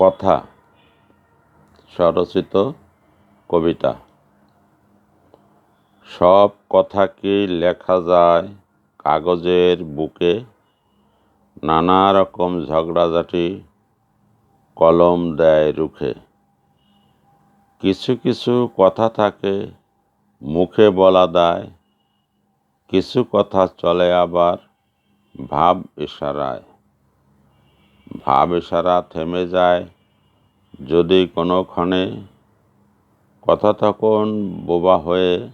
কথা, স্বরচিত কবিতা। সব কথা কি লেখা যায় কাগজের বুকে? নানা রকম ঝগড়াঝাটি কলম দেয় রুখে। কিছু কিছু কথা থাকে, মুখে বলা দেয়। কিছু কথা চলে আবার ভাব ইশারায়। ভাব ইশারা থেমে যায়। যদি কোনোক্ষণে কথা তখন বোবা হয়ে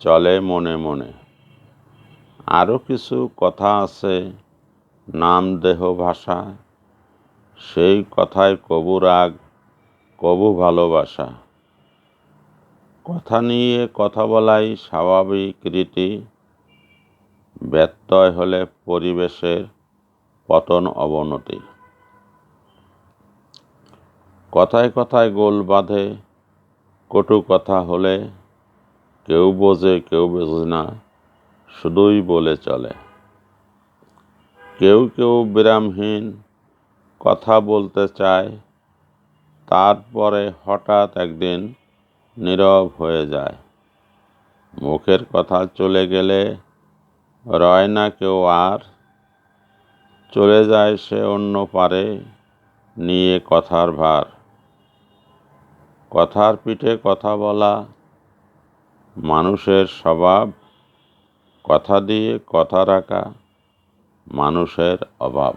চলে মনে মনে। আরও কিছু কথা আছে নাম দেহ ভাষা। সেই কথায় কবু রাগ, কবু ভালোবাসা। কথা নিয়ে কথা বলাই স্বাভাবিক রীতি। ব্যত্যয় হলে পরিবেশের পতন অবনতি। কথায় কথায় গোল বাঁধে, কটু কথা হলে কেউ বোঝে কেউ বোঝে না, শুধুই বলে চলে। কেউ কেউ বিরামহীন কথা বলতে চায়, তারপরে হঠাৎ একদিন নীরব হয়ে যায়। মুখের কথা চলে গেলে রয় না কেউ আর চলে যায় সে অন্য পারে নিয়ে কথার ভার। কথার পিঠে কথা বলা, মানুষের স্বভাব, কথা দিয়ে কথা রাখা, মানুষের অভাব।